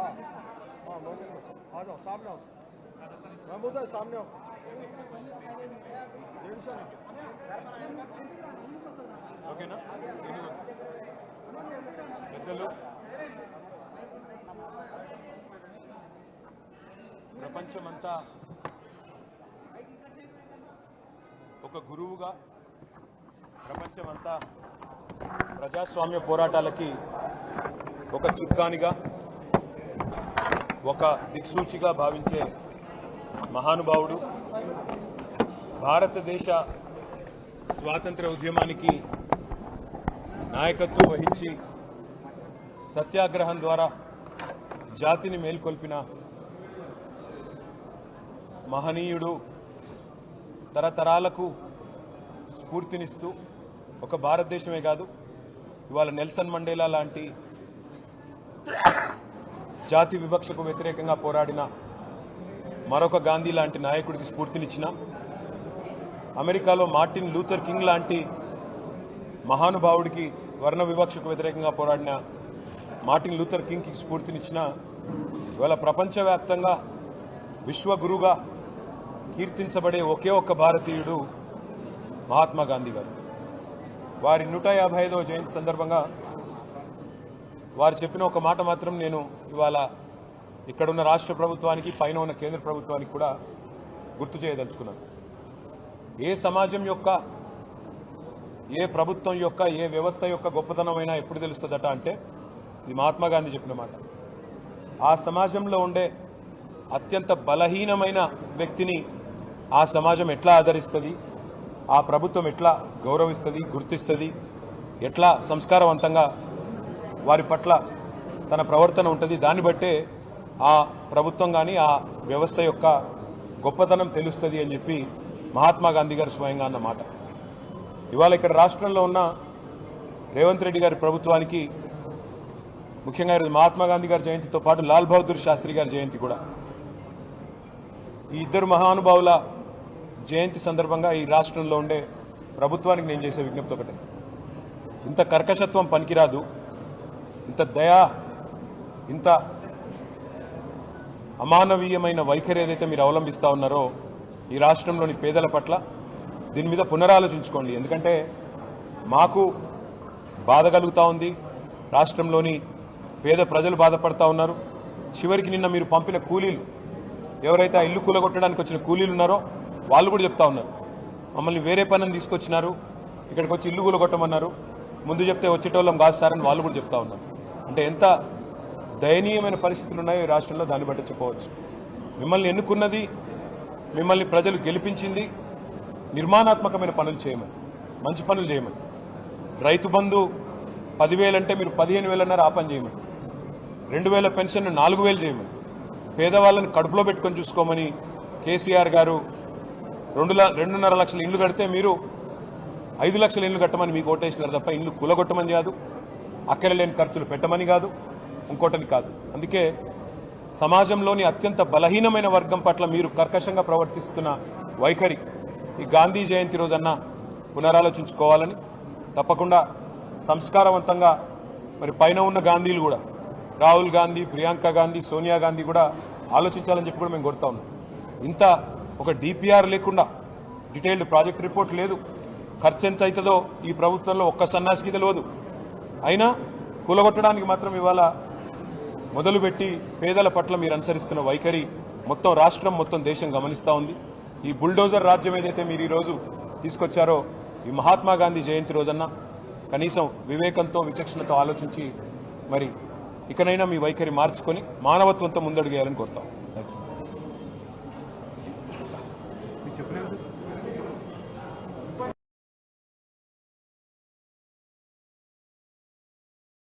हाँ मंदिर में सब आ जाओ सामने आओ महमूद है सामने आओ टेंशन ఓకేనా పెద్దలు ప్రపంచమంతా ఒక గురువుగా ప్రపంచమంతా ప్రజాస్వామ్య పోరాటాలకి ఒక చుక్కానిగా ఒక దిక్సూచిగా భావించే మహానుభావుడు భారతదేశ స్వాతంత్ర ఉద్యమానికి నాయకత్వం వహించి సత్యాగ్రహం ద్వారా జాతిని మేల్కొల్పిన మహనీయుడు తరతరాలకు స్ఫూర్తినిస్తూ ఒక భారతదేశమే కాదు ఇవాళ నెల్సన్ మండేలా లాంటి జాతి వివక్షకు వ్యతిరేకంగా పోరాడిన మరొక గాంధీ లాంటి నాయకుడికి స్ఫూర్తినిచ్చిన అమెరికాలో మార్టిన్ లూథర్ కింగ్ లాంటి మహానుభావుడికి వర్ణ వివక్షకు వ్యతిరేకంగా పోరాడిన మార్టిన్ లూథర్ కింగ్కి స్ఫూర్తినిచ్చిన ఇవాళ ప్రపంచవ్యాప్తంగా విశ్వగురుగా కీర్తించబడే ఒకే ఒక్క భారతీయుడు మహాత్మా గాంధీ గారు. వారి నూట యాభై ఐదవ జయంతి సందర్భంగా వారు చెప్పిన ఒక మాట మాత్రం నేను ఇవాళ ఇక్కడున్న రాష్ట్ర ప్రభుత్వానికి పైన ఉన్న కేంద్ర ప్రభుత్వానికి కూడా గుర్తు చేయదలుచుకున్నాను. ఏ సమాజం యొక్క ఏ ప్రభుత్వం యొక్క ఏ వ్యవస్థ యొక్క గొప్పతనమైనా ఎప్పుడు తెలుస్తుందట అంటే ఇది మహాత్మా గాంధీ చెప్పిన మాట. ఆ సమాజంలో ఉండే అత్యంత బలహీనమైన వ్యక్తిని ఆ సమాజం ఎట్లా ఆదరిస్తుంది? ఆ ప్రభుత్వం ఎట్లా గౌరవిస్తుంది గుర్తిస్తుంది? ఎట్లా సంస్కారవంతంగా వారి పట్ల తన ప్రవర్తన ఉంటుంది? దాన్ని బట్టే ఆ ప్రభుత్వం కానీ ఆ వ్యవస్థ యొక్క గొప్పతనం తెలుస్తుంది అని చెప్పి మహాత్మా గాంధీ గారు స్వయంగా అన్నమాట ఇవాళ ఇక్కడ రాష్ట్రంలో ఉన్న రేవంత్ రెడ్డి గారి ప్రభుత్వానికి ముఖ్యంగా ఈరోజు మహాత్మా గాంధీ గారి జయంతితో పాటు లాల్ బహదూర్ శాస్త్రి గారి జయంతి కూడా. ఈ ఇద్దరు మహానుభావుల జయంతి సందర్భంగా ఈ రాష్ట్రంలో ఉండే ప్రభుత్వానికి నేను చేసే విజ్ఞప్తి ఒకటే. ఇంత కర్కశత్వం పనికిరాదు. ఇంత దయా ఇంత అమానవీయమైన వైఖరి ఏదైతే మీరు అవలంబిస్తూ ఉన్నారో ఈ రాష్ట్రంలోని పేదల పట్ల దీని మీద పునరాలోచించుకోండి. ఎందుకంటే మాకు బాధ కలుగుతూ ఉంది. రాష్ట్రంలోని పేద ప్రజలు బాధపడతా ఉన్నారు. చివరికి నిన్న మీరు పంపిన కూలీలు ఎవరైతే ఆ ఇల్లు కూలగొట్టడానికి వచ్చిన కూలీలు ఉన్నారో వాళ్ళు కూడా చెప్తా ఉన్నారు. మమ్మల్ని వేరే పనిని తీసుకొచ్చినారు. ఇక్కడికి వచ్చి ఇల్లు కూలగొట్టమన్నారు. ముందు చెప్తే వచ్చేటోళ్ళం కాదు సార్ అని వాళ్ళు కూడా చెప్తా ఉన్నారు. అంటే ఎంత దయనీయమైన పరిస్థితులు ఉన్నాయో ఈ రాష్ట్రంలో దాన్ని బట్టి చెప్పవచ్చు మిమ్మల్ని ఎన్నుకున్నది మిమ్మల్ని ప్రజలు గెలిపించింది నిర్మాణాత్మకమైన పనులు చేయమని మంచి పనులు చేయమని. రైతు బంధు పదివేలంటే మీరు పదిహేను వేలన్నారు ఆ పని చేయమని. రెండు వేల పెన్షన్ నాలుగు వేలు చేయమని. పేదవాళ్ళని కడుపులో పెట్టుకొని చూసుకోమని కేసీఆర్ గారు రెండు ల- రెండున్నర లక్షల ఇండ్లు కడితే మీరు ఐదు లక్షల ఇండ్లు కట్టమని మీకు ఓటేసినారు తప్ప ఇండ్లు కులగొట్టమని కాదు అక్కర లేని ఖర్చులు పెట్టమని కాదు ఇంకోటని కాదు. అందుకే సమాజంలోని అత్యంత బలహీనమైన వర్గం పట్ల మీరు కర్కశంగా ప్రవర్తిస్తున్న వైఖరి ఈ గాంధీ జయంతి రోజన్న పునరాలోచించుకోవాలని తప్పకుండా సంస్కారవంతంగా మరి పైన ఉన్న గాంధీలు కూడా రాహుల్ గాంధీ ప్రియాంక గాంధీ సోనియా గాంధీ కూడా ఆలోచించాలని చెప్పి కూడా మేము కోరుతా ఉన్నాం. ఇంత ఒక డిపిఆర్ లేకుండా డీటెయిల్డ్ ప్రాజెక్ట్ రిపోర్ట్ లేదు. ఖర్చు ఎంత అవుతుందో ఈ ప్రభుత్వంలో ఒక్క సన్నాసికి తెలియదు అయినా కూలగొట్టడానికి మాత్రం ఇవాళ మొదలుపెట్టి పేదల పట్ల మీరు అనుసరిస్తున్న వైఖరి మొత్తం రాష్ట్రం మొత్తం దేశం గమనిస్తూ ఉంది. ఈ బుల్డోజర్ రాజ్యం ఏదైతే మీరు ఈరోజు తీసుకొచ్చారో ఈ మహాత్మా గాంధీ జయంతి రోజన్న కనీసం వివేకంతో విచక్షణతో ఆలోచించి మరి ఇకనైనా మీ వైఖరి మార్చుకొని మానవత్వంతో ముందడుగేయాలని కోరుతాం.